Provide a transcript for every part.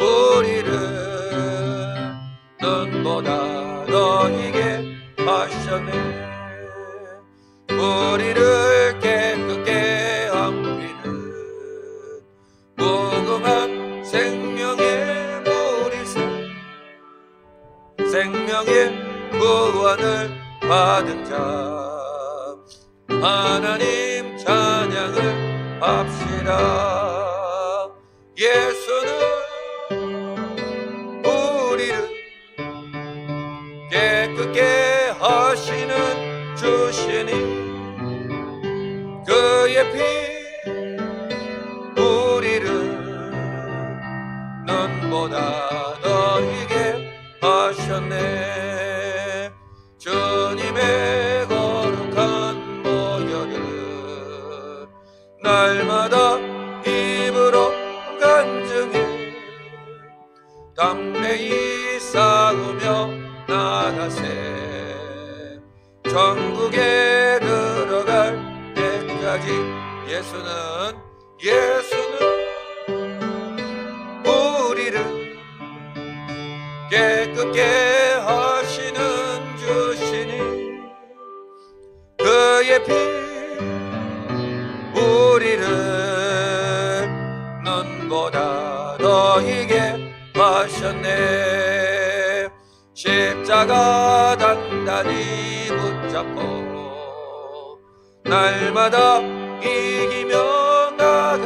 우리를 눈보다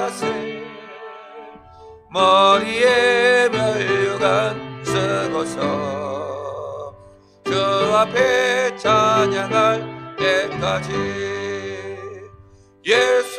나가세 머리에 멸류관 쓰고서 주 앞에 찬양할 때까지 예수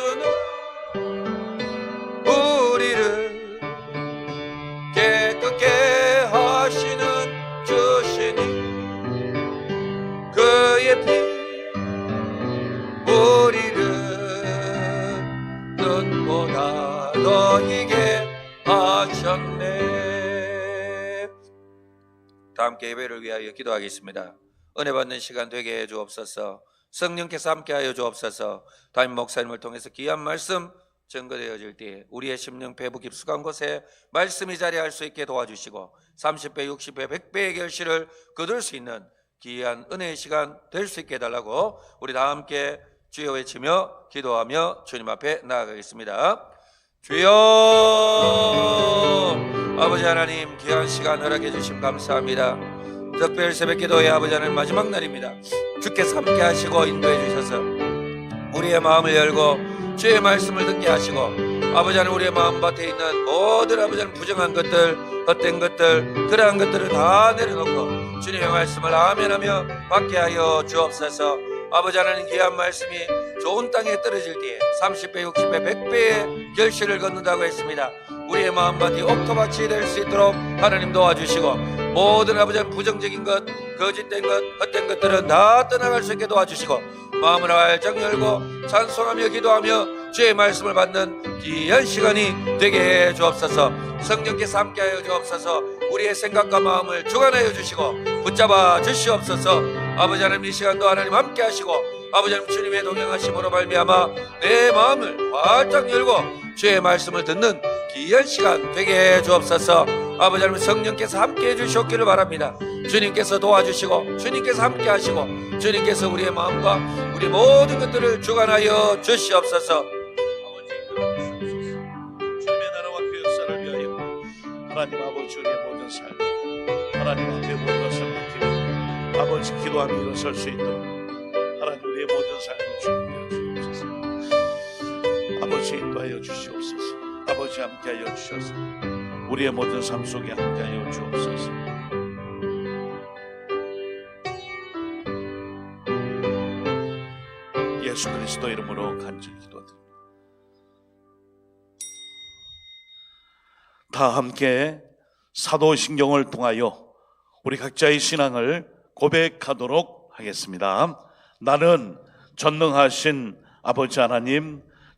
함께 예배를 위하여 기도하겠습니다. 은혜 받는 시간 되게 해 주옵소서. 성령께서 함께 하여 주옵소서. 담임 목사님을 통해서 귀한 말씀 증거되어질 때 우리의 심령 배부 깊숙한 곳에 말씀이 자리할 수 있게 도와주시고 30배, 60배, 100배의 결실을 거둘 수 있는 귀한 은혜의 시간 될 수 있게 해달라고 우리 다 함께 주여 외치며 기도하며 주님 앞에 나아가겠습니다. 주여 아버지 하나님 귀한 시간 허락해 주심 감사합니다. 특별 새벽 기도의 아버지 하나님 마지막 날입니다. 주께서 함께 하시고 인도해 주셔서 우리의 마음을 열고 주의 말씀을 듣게 하시고 아버지 하나님 우리의 마음밭에 있는 모든 아버지 하나님 부정한 것들 헛된 것들 그러한 것들을 다 내려놓고 주님의 말씀을 아멘하며 받게 하여 주옵소서 아버지 하나님 귀한 말씀이 좋은 땅에 떨어질 때에 30배 60배 100배의 결실을 걷는다고 했습니다 우리의 마음밭이 옥토밭이 될 수 있도록 하나님 도와주시고 모든 아버지 하나님 부정적인 것 거짓된 것 헛된 것들은 다 떠나갈 수 있게 도와주시고 마음을 활짝 열고 찬송하며 기도하며 주의 말씀을 받는 귀한 시간이 되게 해 주옵소서. 성령께서 함께하여 주옵소서. 우리의 생각과 마음을 주관하여 주시고 붙잡아 주시옵소서. 아버지 하나님 이 시간도 하나님 함께 하시고 아버지 하나님 주님의 동행하심으로 말미암아 내 마음을 활짝 열고 주의 말씀을 듣는 귀한 시간 되게 해 주옵소서. 아버지 하나님 성령께서 함께 해 주시옵기를 바랍니다. 주님께서 도와주시고 주님께서 함께 하시고 주님께서 우리의 마음과 우리 모든 것들을 주관하여 주시옵소서. 아버지 주님의 나라와 그 역사를 위하여 하나님 아버지 우리의 모든 삶 하나님 앞에 모든 것을 맡기며 아버지 기도하며 일어설 수 있도록 하나님 우리의 모든 삶을 주님께 아버지 인도하여 주시옵소서 아버지 함께하여 주셔서 우리의 모든 삶 속에 함께하여 주옵소서 예수 그리스도 이름으로 간절히 기도드립니다. 다 함께 사도신경을 통하여 우리 각자의 신앙을 고백하도록 하겠습니다. 나는 전능하신 아버지 하나님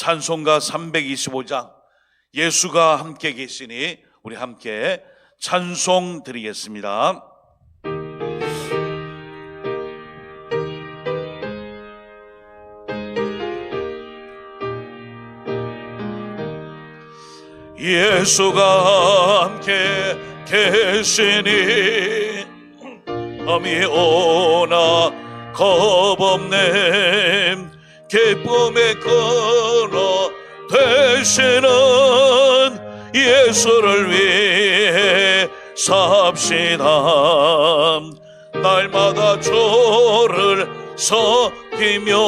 찬송가 325장 예수가 함께 계시니 우리 함께 찬송 드리겠습니다. 예수가 함께 계시니 엄이 오나 겁없네 기쁨의 끊어 되시는 예수를 위해 삽시다. 날마다 조를 섬기며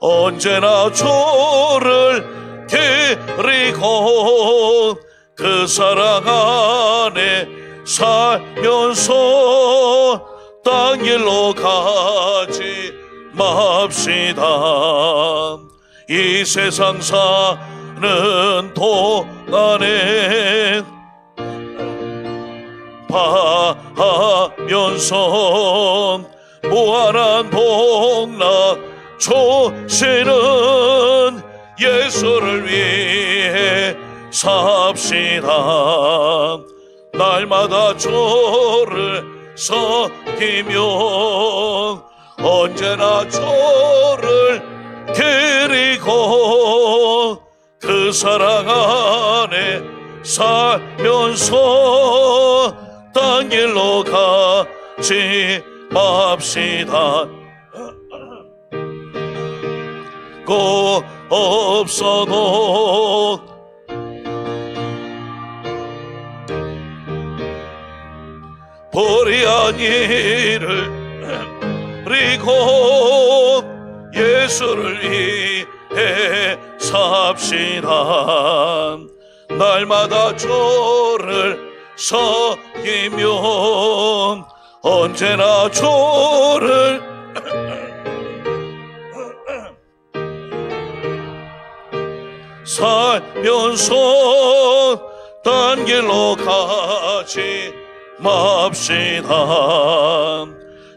언제나 조를 드리고 그 사랑 안에 살면서 땅 길로 가지 맙시다. 이 세상 사는 동안에 봐하면서 무한한 복락 조시는 예수를 위해 삽시다. 날마다 조를 섬기며 언제나 조를 드리고 그 사랑 안에 살면서 땅 길로 가지 맙시다. 고 없어도 보리한 이를 그리고 예수를 위해 삽시다. 날마다 조를 섬기면 언제나 조를 살면서 딴 길로 가지 맙시다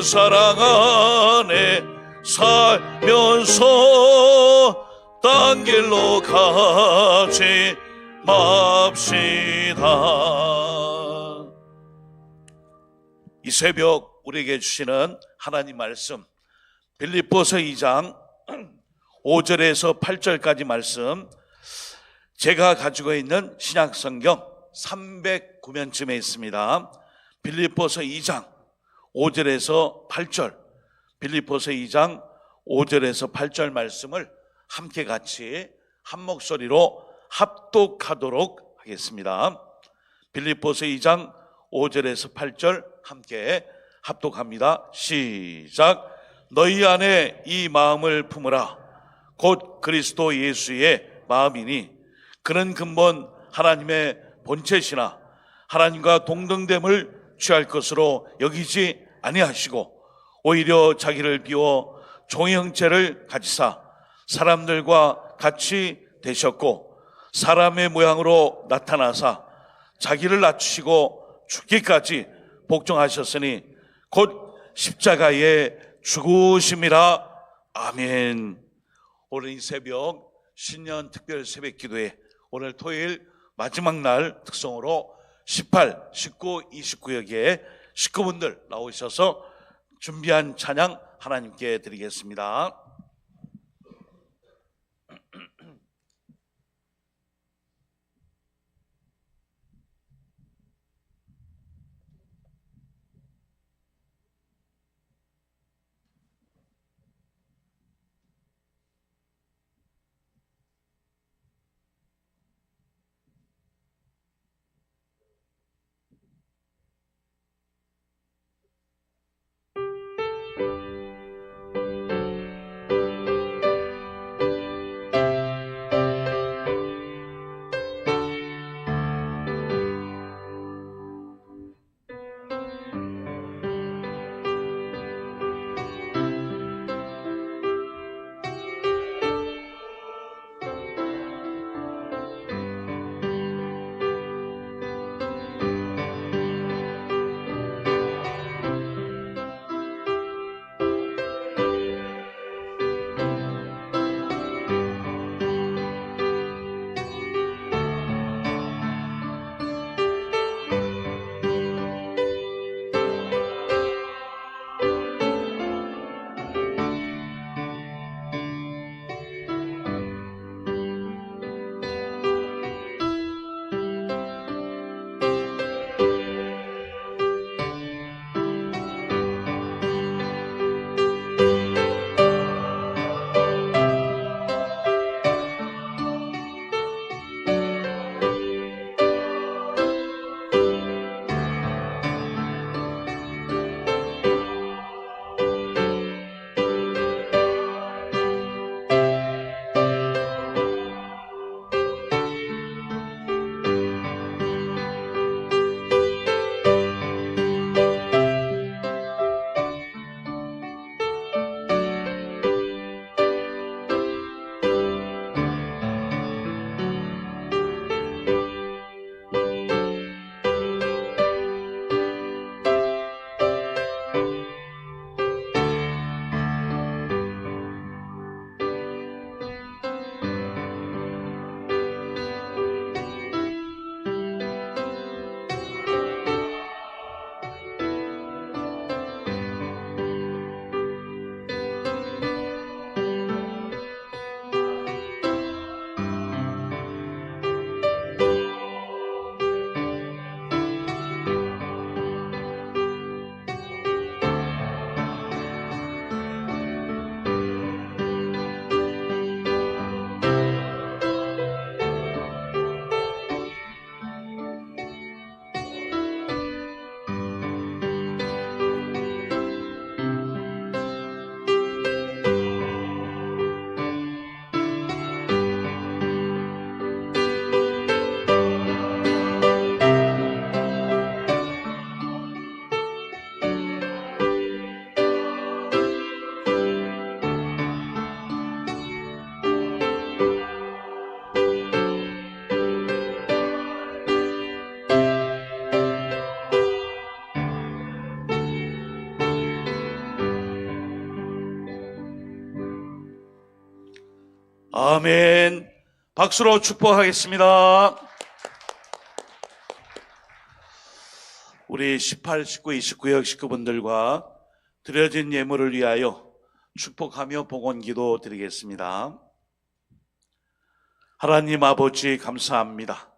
그 사랑 안에 살면서 딴 길로 가지 맙시다 이 새벽 우리에게 주시는 하나님 말씀 빌립보서 2장 5절에서 8절까지 말씀 제가 가지고 있는 신약 성경 309면쯤에 있습니다. 빌립보서 2장 5절에서 8절 빌립보서 2장 5절에서 8절 말씀을 함께 같이 한 목소리로 합독하도록 하겠습니다. 빌립보서 2장 5절에서 8절 함께 합독합니다. 시작. 너희 안에 이 마음을 품으라. 곧 그리스도 예수의 마음이니 그는 근본 하나님의 본체시나 하나님과 동등됨을 취할 것으로 여기지 아니하시고 오히려 자기를 비워 종의 형체를 가지사 사람들과 같이 되셨고 사람의 모양으로 나타나사 자기를 낮추시고 죽기까지 복종하셨으니 곧 십자가에 죽으심이라 아멘. 오늘 이 새벽 신년 특별 새벽 기도회 오늘 토요일 마지막 날 특성으로 18, 19, 29역의 식구분들 나오셔서 준비한 찬양 하나님께 드리겠습니다. 아멘. 박수로 축복하겠습니다. 우리 18, 19, 29역 식구분들과 드려진 예물을 위하여 축복하며 복원 기도 드리겠습니다. 하나님 아버지 감사합니다.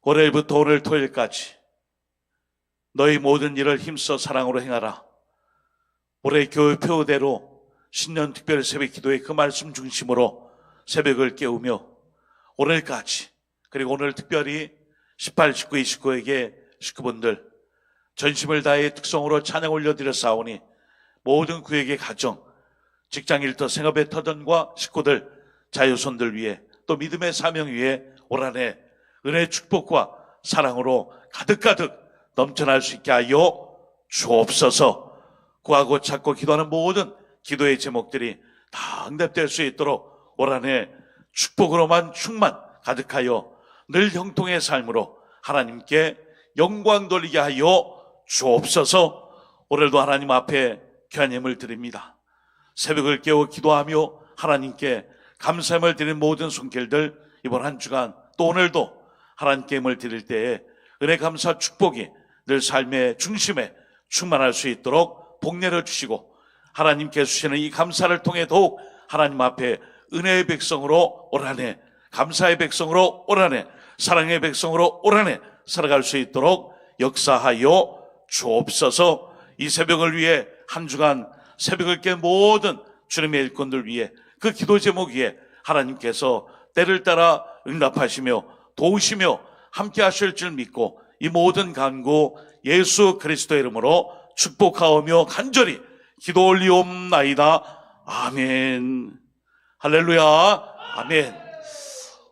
월요일부터 오늘 토요일까지 너희 모든 일을 힘써 사랑으로 행하라. 올해 교회 표대로 신년 특별 새벽 기도의 그 말씀 중심으로 새벽을 깨우며 오늘까지 그리고 오늘 특별히 18, 19, 29에게 식구분들 전심을 다해 특성으로 찬양 올려드렸사오니 모든 그에게 가정, 직장 일터 생업의 터전과 식구들, 자유손들 위해 또 믿음의 사명 위에 올 한해 은혜 축복과 사랑으로 가득가득 넘쳐날 수 있게 하여 주옵소서. 구하고 찾고 기도하는 모든 기도의 제목들이 다 응답될 수 있도록 올 한 해 축복으로만 충만 가득하여 늘 형통의 삶으로 하나님께 영광 돌리게 하여 주옵소서 오늘도 하나님 앞에 견임을 드립니다. 새벽을 깨워 기도하며 하나님께 감사함을 드리는 모든 손길들 이번 한 주간 또 오늘도 하나님께 힘을 드릴 때에 은혜 감사 축복이 늘 삶의 중심에 충만할 수 있도록 복 내려 주시고 하나님께 주시는 이 감사를 통해 더욱 하나님 앞에 은혜의 백성으로 오라네 감사의 백성으로 오라네 사랑의 백성으로 오라네 살아갈 수 있도록 역사하여 주옵소서. 이 새벽을 위해 한 주간 새벽을 깨 모든 주님의 일꾼들 위해 그 기도 제목 위에 하나님께서 때를 따라 응답하시며 도우시며 함께 하실 줄 믿고 이 모든 간구 예수 그리스도의 이름으로 축복하오며 간절히 기도 올리옵나이다. 아멘. 할렐루야. 아멘.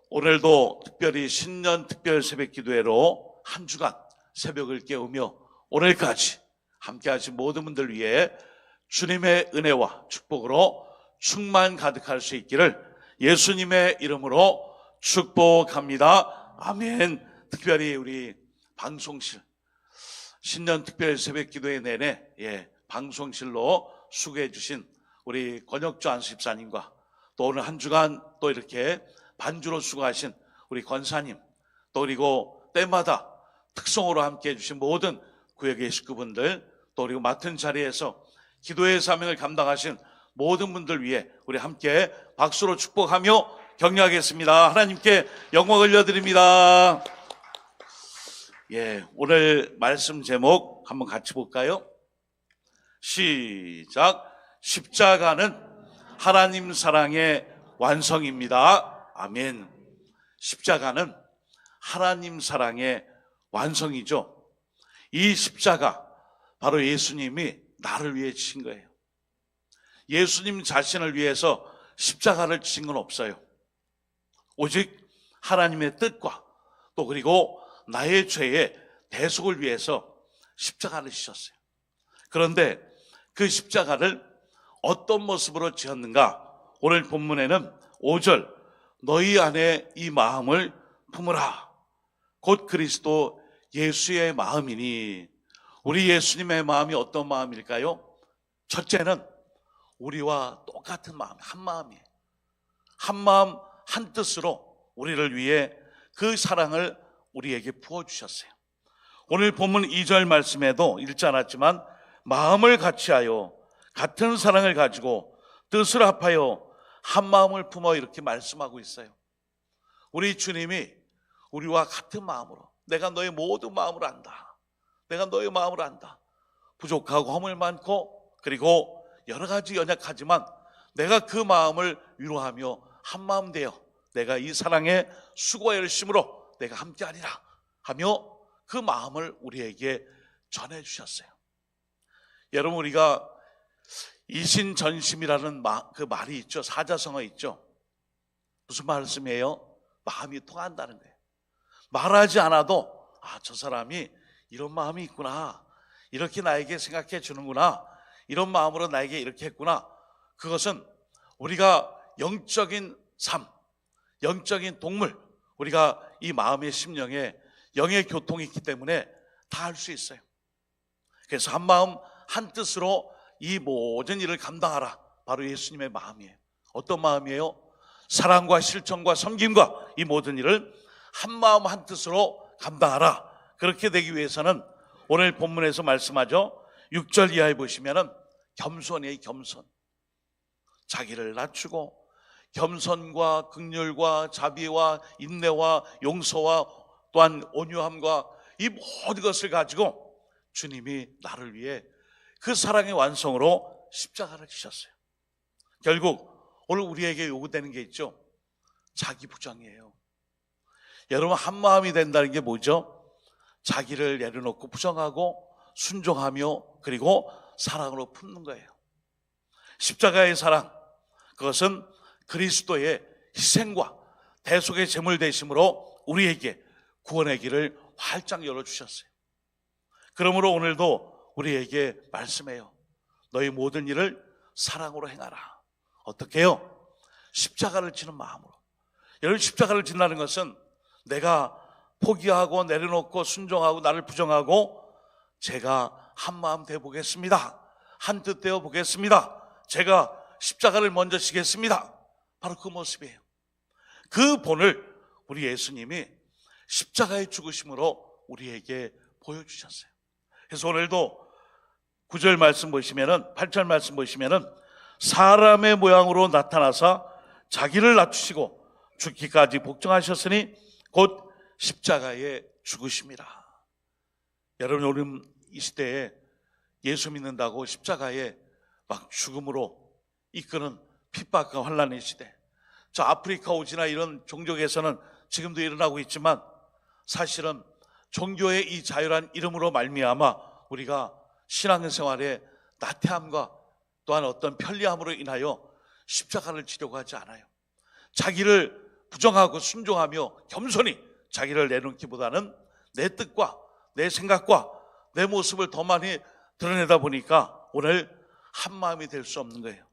오늘도 특별히 신년 특별 새벽 기도회로 한 주간 새벽을 깨우며 오늘까지 함께 하신 모든 분들 위해 주님의 은혜와 축복으로 충만 가득할 수 있기를 예수님의 이름으로 축복합니다. 아멘. 특별히 우리 방송실 신년 특별 새벽 기도회 내내 예, 방송실로 수고해 주신 우리 권혁주 안수집사님과 또 오늘 한 주간 또 이렇게 반주로 수고하신 우리 권사님 또 그리고 때마다 특성으로 함께 해주신 모든 구역의 식구분들 또 그리고 맡은 자리에서 기도의 사명을 감당하신 모든 분들 위해 우리 함께 박수로 축복하며 격려하겠습니다. 하나님께 영광을 올려드립니다. 예, 오늘 말씀 제목 한번 같이 볼까요? 시작. 십자가는 하나님 사랑의 완성입니다. 아멘. 십자가는 하나님 사랑의 완성이죠. 이 십자가 바로 예수님이 나를 위해 지신 거예요. 예수님 자신을 위해서 십자가를 지신 건 없어요. 오직 하나님의 뜻과 또 그리고 나의 죄의 대속을 위해서 십자가를 지셨어요. 그런데 그 십자가를 어떤 모습으로 지었는가? 오늘 본문에는 5절 너희 안에 이 마음을 품으라. 곧 그리스도 예수의 마음이니 우리 예수님의 마음이 어떤 마음일까요? 첫째는 우리와 똑같은 마음, 한 마음이에요. 한 마음, 한 뜻으로 우리를 위해 그 사랑을 우리에게 부어주셨어요. 오늘 본문 2절 말씀에도 읽지 않았지만 마음을 같이하여 같은 사랑을 가지고 뜻을 합하여 한 마음을 품어 이렇게 말씀하고 있어요. 우리 주님이 우리와 같은 마음으로 내가 너의 모든 마음을 안다. 내가 너의 마음을 안다. 부족하고 허물 많고 그리고 여러 가지 연약하지만 내가 그 마음을 위로하며 한 마음 되어 내가 이 사랑의 수고와 열심으로 내가 함께하리라 하며 그 마음을 우리에게 전해 주셨어요. 여러분 우리가 이신전심이라는 마- 그 말이 있죠. 사자성어 있죠. 무슨 말씀이에요? 마음이 통한다는 거예요. 말하지 않아도 아, 저 사람이 이런 마음이 있구나. 이렇게 나에게 생각해 주는구나. 이런 마음으로 나에게 이렇게 했구나. 그것은 우리가 영적인 삶, 영적인 동물, 우리가 이 마음의 심령에 영의 교통이 있기 때문에 다 할 수 있어요. 그래서 한 마음 한 뜻으로 이 모든 일을 감당하라. 바로 예수님의 마음이에요. 어떤 마음이에요? 사랑과 실천과 섬김과 이 모든 일을 한 마음 한 뜻으로 감당하라. 그렇게 되기 위해서는 오늘 본문에서 말씀하죠. 6절 이하에 보시면은 겸손이에요, 겸손. 자기를 낮추고 겸손과 극률과 자비와 인내와 용서와 또한 온유함과 이 모든 것을 가지고 주님이 나를 위해 그 사랑의 완성으로 십자가를 지셨어요. 결국 오늘 우리에게 요구되는 게 있죠. 자기 부정이에요. 여러분 한 마음이 된다는 게 뭐죠? 자기를 내려놓고 부정하고 순종하며 그리고 사랑으로 품는 거예요. 십자가의 사랑 그것은 그리스도의 희생과 대속의 제물 되심으로 우리에게 구원의 길을 활짝 열어 주셨어요. 그러므로 오늘도 우리에게 말씀해요. 너희 모든 일을 사랑으로 행하라. 어떻게 해요? 십자가를 지는 마음으로. 여러분 십자가를 진다는 것은 내가 포기하고 내려놓고 순종하고 나를 부정하고 제가 한 마음 되어 보겠습니다. 한 뜻 되어 보겠습니다. 제가 십자가를 먼저 지겠습니다. 바로 그 모습이에요. 그 본을 우리 예수님이 십자가의 죽으심으로 우리에게 보여주셨어요. 그래서 오늘도 구절 말씀 보시면은 8절 말씀 보시면은 사람의 모양으로 나타나서 자기를 낮추시고 죽기까지 복종하셨으니 곧 십자가에 죽으심이라. 여러분 오늘 이 시대에 예수 믿는다고 십자가에 막 죽음으로 이끄는 핍박과 환란의 시대. 저 아프리카 오지나 이런 종족에서는 지금도 일어나고 있지만 사실은 종교의 이 자유란 이름으로 말미암아 우리가 신앙생활에 나태함과 또한 어떤 편리함으로 인하여 십자가를 지려고 하지 않아요. 자기를 부정하고 순종하며 겸손히 자기를 내놓기보다는 내 뜻과 내 생각과 내 모습을 더 많이 드러내다 보니까 오늘 한 마음이 될 수 없는 거예요.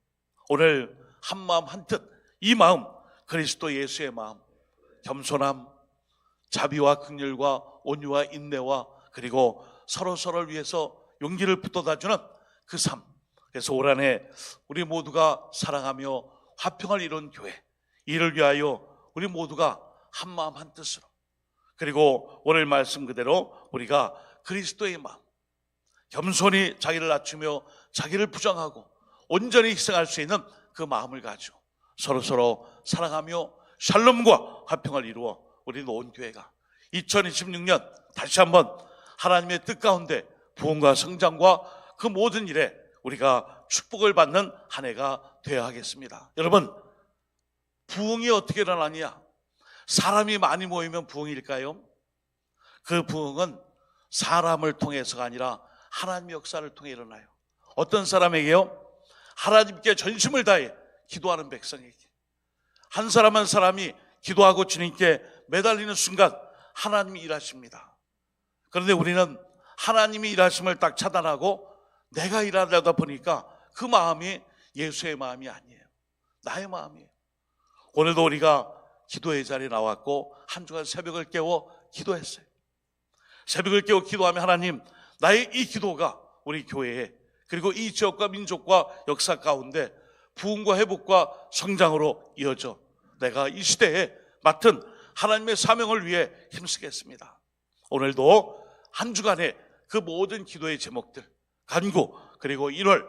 오늘 한 마음 한 뜻, 이 마음 그리스도 예수의 마음, 겸손함, 자비와 긍휼과 온유와 인내와 그리고 서로 서로를 위해서 용기를 붙돋아주는 그 삶. 그래서 올 한해 우리 모두가 사랑하며 화평을 이룬 교회 이를 위하여 우리 모두가 한 마음 한 뜻으로 그리고 오늘 말씀 그대로 우리가 그리스도의 마음 겸손히 자기를 낮추며 자기를 부정하고 온전히 희생할 수 있는 그 마음을 가지고 서로 서로 사랑하며 샬롬과 화평을 이루어 우리 온 교회가 2026년 다시 한번 하나님의 뜻 가운데 부흥과 성장과 그 모든 일에 우리가 축복을 받는 한 해가 되어야 하겠습니다. 여러분, 부흥이 어떻게 일어나냐? 사람이 많이 모이면 부흥일까요? 그 부흥은 사람을 통해서가 아니라 하나님의 역사를 통해 일어나요. 어떤 사람에게요? 하나님께 전심을 다해 기도하는 백성에게. 한 사람 한 사람이 기도하고 주님께 매달리는 순간 하나님이 일하십니다. 그런데 우리는 하나님이 일하심을 딱 차단하고 내가 일하려다 보니까 그 마음이 예수의 마음이 아니에요. 나의 마음이에요. 오늘도 우리가 기도의 자리에 나왔고 한 주간 새벽을 깨워 기도했어요. 새벽을 깨워 기도하면 하나님 나의 이 기도가 우리 교회에 그리고 이 지역과 민족과 역사 가운데 부흥과 회복과 성장으로 이어져 내가 이 시대에 맡은 하나님의 사명을 위해 힘쓰겠습니다. 오늘도 한 주간의 그 모든 기도의 제목들 간구 그리고 1월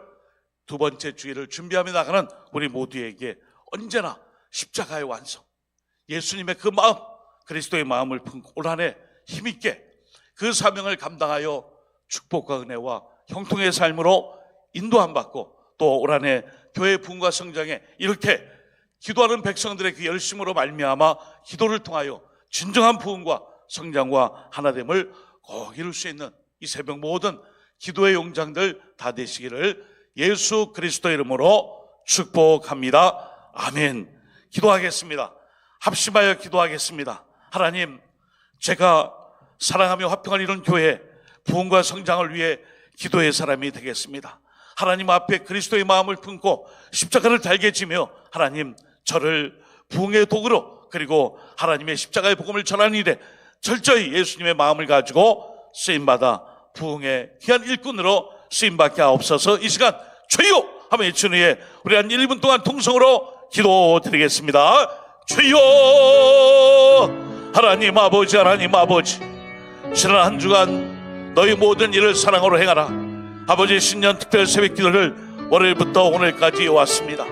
두 번째 주일을 준비하며 나가는 우리 모두에게 언제나 십자가의 완성 예수님의 그 마음 그리스도의 마음을 품고 올 한해 힘있게 그 사명을 감당하여 축복과 은혜와 형통의 삶으로 인도함 받고 또 올 한해 교회 부흥과 성장에 이렇게 기도하는 백성들의 그 열심으로 말미암아 기도를 통하여 진정한 부흥과 성장과 하나됨을 꼭 이룰 수 있는 이 새벽 모든 기도의 용장들 다 되시기를 예수 그리스도 이름으로 축복합니다. 아멘. 기도하겠습니다. 합심하여 기도하겠습니다. 하나님, 제가 사랑하며 화평을 이룬 교회 부흥과 성장을 위해 기도의 사람이 되겠습니다. 하나님 앞에 그리스도의 마음을 품고 십자가를 달게 지며 하나님 저를 부흥의 도구로 그리고 하나님의 십자가의 복음을 전하는 일에 철저히 예수님의 마음을 가지고 쓰임 받아 부흥의 귀한 일꾼으로 쓰임받게 하옵소서. 이 시간 주여! 하며 외친 후에 우리 한 1분 동안 통성으로 기도드리겠습니다. 주여! 하나님 아버지 하나님 아버지 지난 한 주간 너희 모든 일을 사랑으로 행하라. 아버지 신년 특별 새벽 기도를 월요일부터 오늘까지 왔습니다.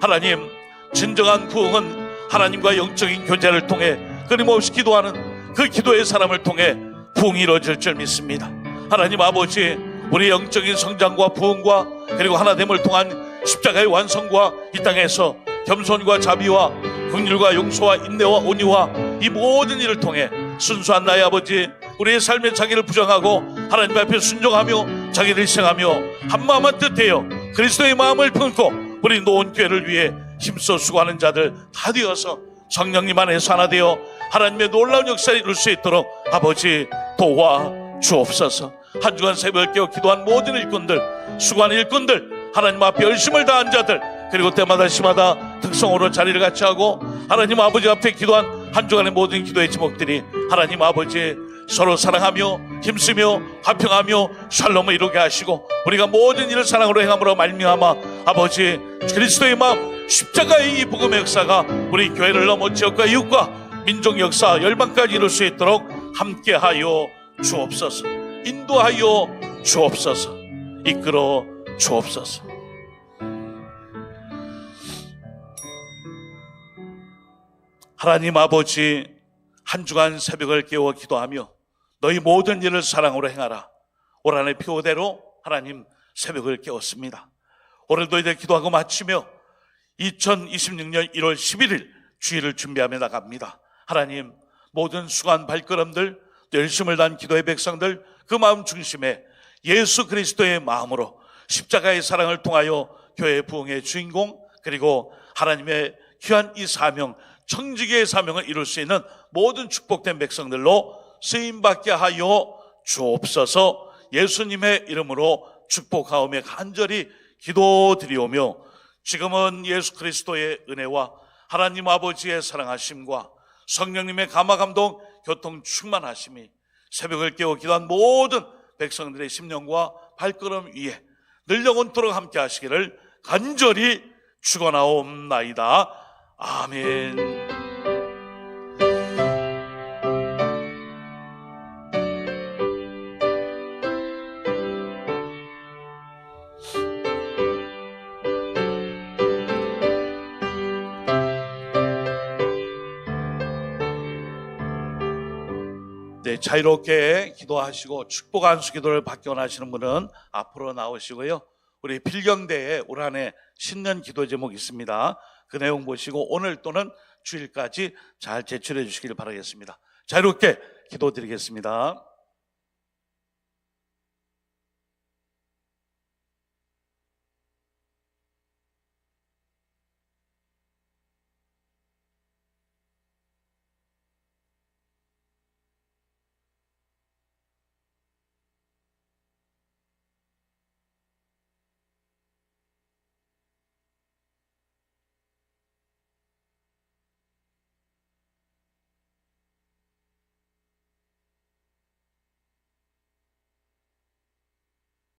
하나님 진정한 부흥은 하나님과 영적인 교제를 통해 끊임없이 기도하는 그 기도의 사람을 통해 부흥이 이루어질 줄 믿습니다. 하나님 아버지 우리 영적인 성장과 부흥과 그리고 하나됨을 통한 십자가의 완성과 이 땅에서 겸손과 자비와 긍휼과 용서와 인내와 온유와 이 모든 일을 통해 순수한 나의 아버지 우리의 삶의 자기를 부정하고 하나님 앞에 순종하며 자기를 희생하며 한마음 한뜻하여 그리스도의 마음을 품고 우리 노원 교회를 위해 힘써 수고하는 자들 다 되어서 성령님 안에서 하나 되어 하나님의 놀라운 역사를 이룰 수 있도록 아버지 도와 주옵소서 한 주간 새벽을 깨워 기도한 모든 일꾼들 수고하는 일꾼들 하나님 앞에 열심을 다한 자들 그리고 때마다 시마다 특성으로 자리를 같이 하고 하나님 아버지 앞에 기도한 한 주간의 모든 기도의 제목들이 하나님 아버지 서로 사랑하며 힘쓰며 화평하며 샬롬을 이루게 하시고 우리가 모든 일을 사랑으로 행함으로 말미암아 아버지 그리스도의 마음 십자가의 이 복음의 역사가 우리 교회를 넘어 지역과 이웃과 민족 역사 열방까지 이룰 수 있도록 함께하여 주옵소서. 인도하여 주옵소서. 이끌어 주옵소서. 하나님 아버지 한 주간 새벽을 깨워 기도하며 너희 모든 일을 사랑으로 행하라. 올 한해 표대로 하나님 새벽을 깨웠습니다. 오늘도 이제 기도하고 마치며 2026년 1월 11일 주일을 준비하며 나갑니다. 하나님 모든 수고한 발걸음들 또 열심을 다한 기도의 백성들 그 마음 중심에 예수 그리스도의 마음으로 십자가의 사랑을 통하여 교회 부흥의 주인공 그리고 하나님의 귀한 이 사명 청지기의 사명을 이룰 수 있는 모든 축복된 백성들로 쓰임받게 하여 주옵소서. 예수님의 이름으로 축복하오며 간절히 기도드리오며 지금은 예수 그리스도의 은혜와 하나님 아버지의 사랑하심과 성령님의 감화 감동 교통 충만하심이 새벽을 깨워 기도한 모든 백성들의 심령과 발걸음 위에 늘 영원토록 함께 하시기를 간절히 축원하옵나이다. 아멘. 네, 자유롭게 기도하시고 축복 안수 기도를 받기 원하시는 분은 앞으로 나오시고요. 우리 필경대에 올 한해 신년 기도 제목 있습니다. 그 내용 보시고 오늘 또는 주일까지 잘 제출해 주시길 바라겠습니다. 자유롭게 기도 드리겠습니다.